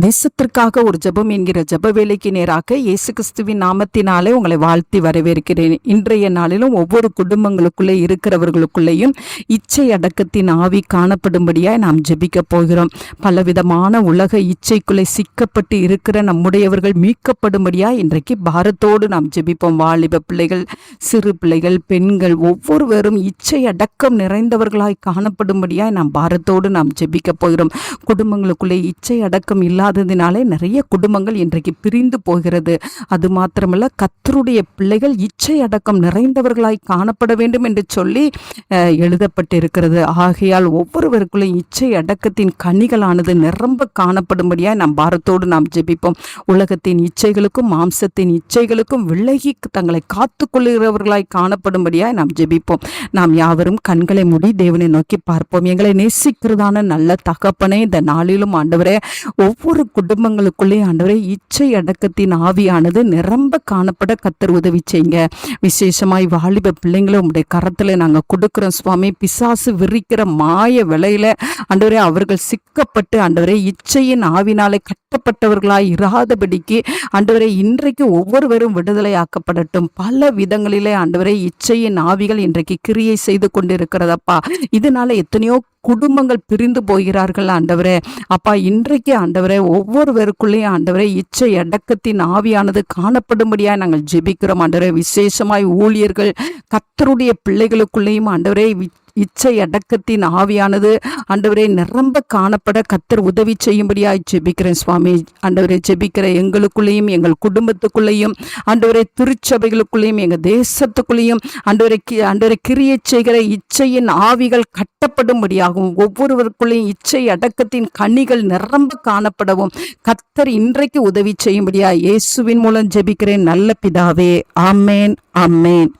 தேசத்திற்காக ஒரு ஜெபம் என்கிற ஜப வேலைக்கு நேராக இயேசு கிறிஸ்துவின் நாமத்தினாலே உங்களை வாழ்த்தி வரவேற்கிறேன். இன்றைய நாளிலும் ஒவ்வொரு குடும்பங்களுக்குள்ளே இருக்கிறவர்களுக்குள்ளேயும் இச்சை அடக்கத்தின் ஆவி காணப்படும்படியாய் நாம் ஜெபிக்க போகிறோம். பலவிதமான உலக இச்சைக்குள்ளே சிக்கப்பட்டு இருக்கிற நம்முடையவர்கள் மீட்கப்படும்படியாய் இன்றைக்கு பாரத்தோடு நாம் ஜெபிப்போம். வாலிப பிள்ளைகள் சிறு பிள்ளைகள் பெண்கள் ஒவ்வொருவரும் இச்சை அடக்கம் நிறைந்தவர்களாய் காணப்படும்படியாய் நாம் பாரத்தோடு நாம் ஜெபிக்க போகிறோம். குடும்பங்களுக்குள்ளே இச்சை அடக்கம் இல்லை இல்லாததினாலே நிறைய குடும்பங்கள் இன்றைக்கு பிரிந்து போகிறது. அது மாத்திரமல்ல கத்தருடைய பிள்ளைகள் இச்சை அடக்கம் நிறைந்தவர்களாய் காணப்பட வேண்டும் என்று சொல்லி எழுதப்பட்டிருக்கிறது. ஆகையால் ஒவ்வொருவருக்குள்ளே இச்சை அடக்கத்தின் கனிகளானது நிரம்ப காணப்படும்படியாக நாம் பாரத்தோடு நாம் ஜெபிப்போம். உலகத்தின் இச்சைகளுக்கும் மாம்சத்தின் இச்சைகளுக்கும் விலகி தங்களை காத்து கொள்ளுகிறவர்களாய் காணப்படும்படியாக நாம் ஜெபிப்போம். நாம் யாவரும் கண்களை மூடி தேவனை நோக்கி பார்ப்போம். எங்களை நேசிக்கிறதான நல்ல தகப்பனே இந்த நாளிலும் ஆண்டவரே ஒவ்வொரு குடும்பங்களுக்குள்ளே ஆண்டவரே இச்சை அடக்கத்தின் ஆவியானது நிரம்ப காணப்பட கத்தர் உதவி செய்யுங்க. விசேஷமாய் வாலிப பிள்ளைங்களை உங்களுடைய கரத்தில் நாங்கள் கொடுக்குறோம் சுவாமி. பிசாசு விரிக்கிற மாய விலையில ஆண்டவரே அவர்கள் சிக்கப்பட்டு ஆண்டவரே இச்சையின் ஆவினாலே கட்டப்பட்டவர்களாய் இராதபடிக்கு ஆண்டவரே இன்றைக்கு ஒவ்வொருவரும் விடுதலை ஆக்கப்படட்டும் பல விதங்களிலே ஆண்டவரே இச்சையின் ஆவிகள் இன்றைக்கு கிரியை செய்து கொண்டிருக்கிறதப்பா. இதனால எத்தனையோ குடும்பங்கள் பிரிந்து போகிறார்கள் ஆண்டவரே. அப்பா இன்றைக்கு ஆண்டவரே ஒவ்வொருவருக்குள்ளேயும் ஆண்டவரே இச்சை அடக்கத்தின் ஆவியானது காணப்படும்படியா நாங்கள் ஜெபிக்கிறோம். ஆண்டவரே விசேஷமாய் ஊழியர்கள் கத்தருடைய பிள்ளைகளுக்குள்ளேயும் ஆண்டவரே இச்சை அடக்கத்தின் ஆவியானது. அண்டவரே நிரம்ப காணப்பட கத்தர் உதவி செய்யும்படியாய் ஜெபிக்கிறேன் சுவாமி. ஆண்டவரே ஜெபிக்கிற எங்களுக்குள்ளேயும் எங்கள் குடும்பத்துக்குள்ளேயும் அண்டவரை திருச்சபைகளுக்குள்ளேயும் எங்கள் தேசத்துக்குள்ளேயும் ஆண்டவரை கி- ஆண்டவரை கிரியை செய்கிற இச்சையின் ஆவிகள் கட்டப்படும்படியாகவும் ஒவ்வொருவருக்குள்ளேயும் இச்சை அடக்கத்தின் கனிகள் நிரம்ப காணப்படவும் கத்தர் இன்றைக்கு உதவி செய்யும்படியா இயேசுவின் மூலம் ஜெபிக்கிறேன் நல்ல பிதாவே. ஆமேன் ஆமேன்.